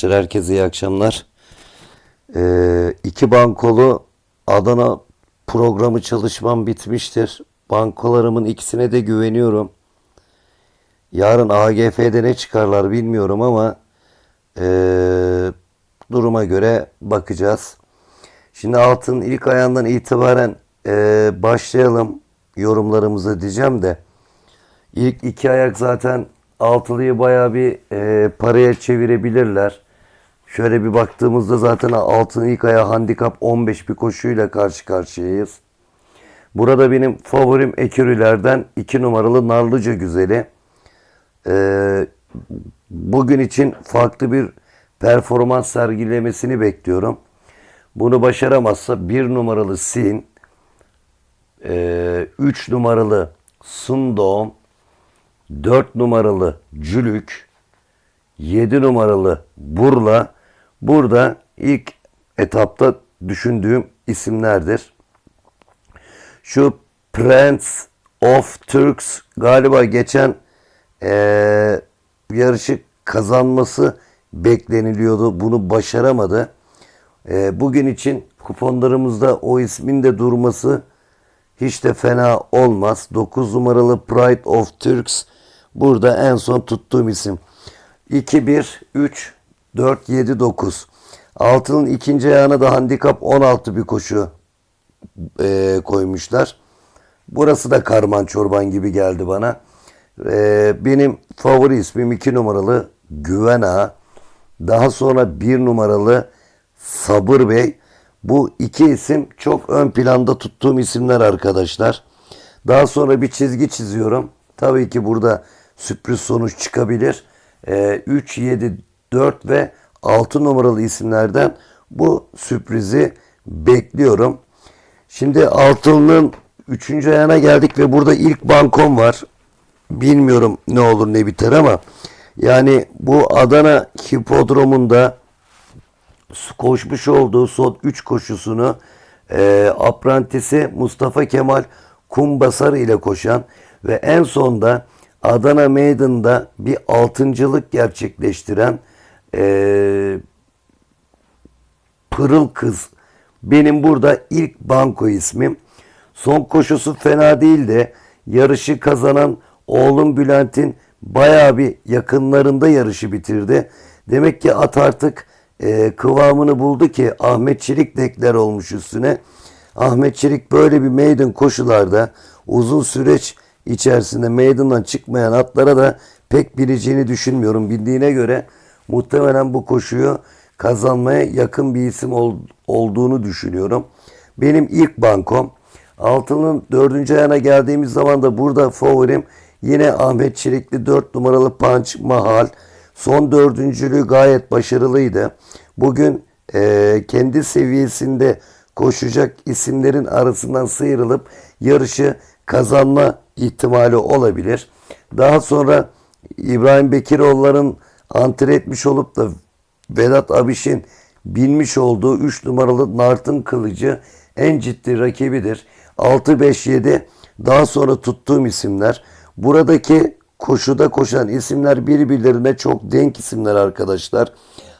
Arkadaşlar herkese iyi akşamlar. Ee, iki bankolu Adana programı çalışmam bitmiştir. Bankolarımın ikisine de güveniyorum. Yarın AGF'de ne çıkarlar bilmiyorum ama ee, duruma göre bakacağız. Şimdi altın ilk ayağından itibaren ee, başlayalım yorumlarımızı diyeceğim de. İlk iki ayak zaten altılıyı bayağı bir e, paraya çevirebilirler. Şöyle bir baktığımızda zaten altın ilk ayağı handikap 15 bir koşuyla karşı karşıyayız. Burada benim favorim ekürülerden 2 numaralı Narlıca Güzeli. Ee, bugün için farklı bir performans sergilemesini bekliyorum. Bunu başaramazsa 1 numaralı Sin, 3 numaralı Sundom, 4 numaralı Cülük, 7 numaralı Burla burada ilk etapta düşündüğüm isimlerdir. Şu Prince of Turks galiba geçen eee, yarışı kazanması bekleniliyordu. Bunu başaramadı. Eee, bugün için kuponlarımızda o ismin de durması hiç de fena olmaz. 9 numaralı Pride of Turks burada en son tuttuğum isim. 2, 1, 3, 4, 7, 9. Altının ikinci ayağına da handikap 16 bir koşu e, koymuşlar. Burası da karman çorban gibi geldi bana. E, benim favori ismim 2 numaralı Güven Ağa. Daha sonra 1 numaralı Sabır Bey. Bu iki isim çok ön planda tuttuğum isimler arkadaşlar. Daha sonra bir çizgi çiziyorum. Tabii ki burada sürpriz sonuç çıkabilir. Ee, 3, 7, 4 ve 6 numaralı isimlerden bu sürprizi bekliyorum. Şimdi altılının 3. ayağına geldik ve burada ilk bankom var. Bilmiyorum ne olur ne biter ama yani bu Adana Hipodromu'nda koşmuş olduğu son 3 koşusunu e, aprantisi Mustafa Kemal Kumbasar ile koşan ve en sonda Adana Maiden'da bir altıncılık gerçekleştiren e, Pırıl Kız benim burada ilk banko ismim. Son koşusu fena değil de yarışı kazanan oğlum Bülent'in bayağı bir yakınlarında yarışı bitirdi. Demek ki at artık e, kıvamını buldu ki Ahmet Çelik dekler olmuş üstüne. Ahmet Çelik böyle bir maiden koşularda uzun süreç içerisinde maiden'dan çıkmayan atlara da pek bileceğini düşünmüyorum. Bildiğine göre muhtemelen bu koşuyu kazanmaya yakın bir isim ol- olduğunu düşünüyorum. Benim ilk bankom altının dördüncü ayağına geldiğimiz zaman da burada favorim yine Ahmet Çelikli 4 numaralı Punch Mahal. Son dördüncülüğü gayet başarılıydı. Bugün eee, kendi seviyesinde koşacak isimlerin arasından sıyrılıp yarışı kazanma ihtimali olabilir. Daha sonra İbrahim Bekiroğulların antre etmiş olup da Vedat Abiş'in bilmiş olduğu 3 numaralı Nartın Kılıcı en ciddi rakibidir. 6-5-7 daha sonra tuttuğum isimler. Buradaki koşuda koşan isimler birbirlerine çok denk isimler arkadaşlar.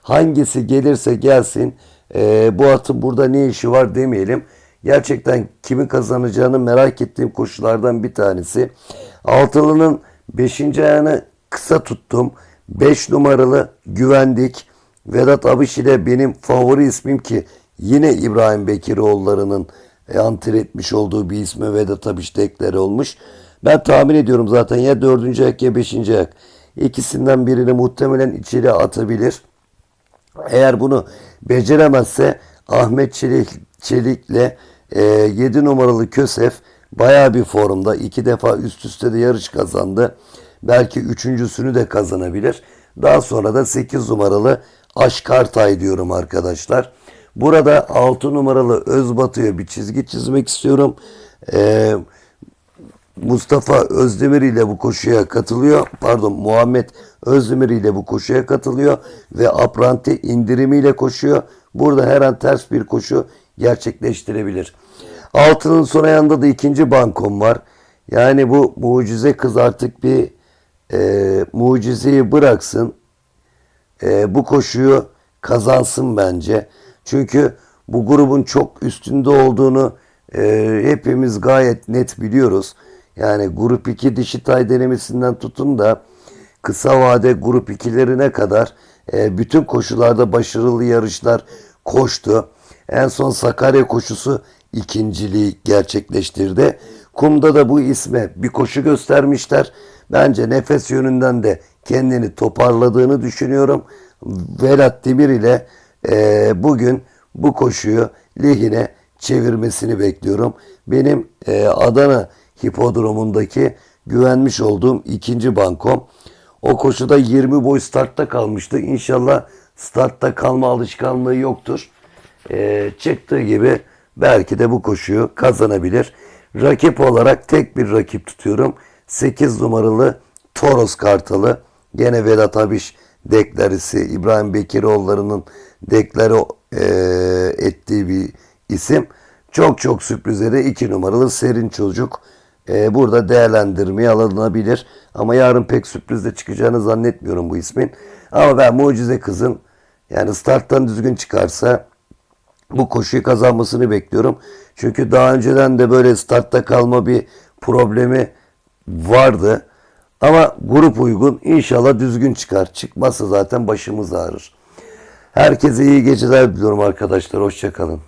Hangisi gelirse gelsin eee, bu atın burada ne işi var demeyelim. Gerçekten kimin kazanacağını merak ettiğim koşulardan bir tanesi. Altılı'nın 5. ayağını kısa tuttum. 5 numaralı güvendik. Vedat Abış ile benim favori ismim ki yine İbrahim Bekiroğulları'nın e, antre etmiş olduğu bir isme Vedat Abış dekleri olmuş. Ben tahmin ediyorum zaten ya 4. ayak ya 5. ayak. İkisinden birini muhtemelen içeri atabilir. Eğer bunu beceremezse Ahmet Çelik, Çelik'le e, 7 numaralı Kösef baya bir formda. iki defa üst üste de yarış kazandı. Belki üçüncüsünü de kazanabilir. Daha sonra da 8 numaralı Aşkartay diyorum arkadaşlar. Burada 6 numaralı Özbatı'ya bir çizgi çizmek istiyorum. Eee Mustafa Özdemir ile bu koşuya katılıyor. Pardon Muhammed Özdemir ile bu koşuya katılıyor ve apranti indirimiyle koşuyor. Burada her an ters bir koşu gerçekleştirebilir. Altının son ayağında da ikinci bankom var. Yani bu mucize kız artık bir e, mucizeyi bıraksın. e, bu koşuyu kazansın bence. Çünkü bu grubun çok üstünde olduğunu e, hepimiz gayet net biliyoruz. Yani grup 2 dişi tay denemesinden tutun da kısa vade grup 2'lerine kadar e, bütün koşularda başarılı yarışlar koştu. En son Sakarya koşusu ikinciliği gerçekleştirdi. Kumda da bu isme bir koşu göstermişler. Bence nefes yönünden de kendini toparladığını düşünüyorum. Velat Demir ile e, bugün bu koşuyu lehine çevirmesini bekliyorum. Benim e, Adana hipodromundaki güvenmiş olduğum ikinci bankom. O koşuda 20 boy startta kalmıştı. İnşallah startta kalma alışkanlığı yoktur. E, çıktığı gibi belki de bu koşuyu kazanabilir. Rakip olarak tek bir rakip tutuyorum. 8 numaralı Toros Kartalı. Gene Vedat Abiş deklarisi İbrahim Bekiroğulları'nın dekları e, ettiği bir isim. Çok çok sürprizleri 2 numaralı Serin Çocuk. E, burada değerlendirmeye alınabilir. Ama yarın pek sürprizde çıkacağını zannetmiyorum bu ismin. Ama ben Mucize Kız'ın yani starttan düzgün çıkarsa bu koşuyu kazanmasını bekliyorum. Çünkü daha önceden de böyle startta kalma bir problemi vardı. Ama grup uygun inşallah düzgün çıkar. Çıkmazsa zaten başımız ağrır. Herkese iyi geceler diliyorum arkadaşlar. Hoşçakalın.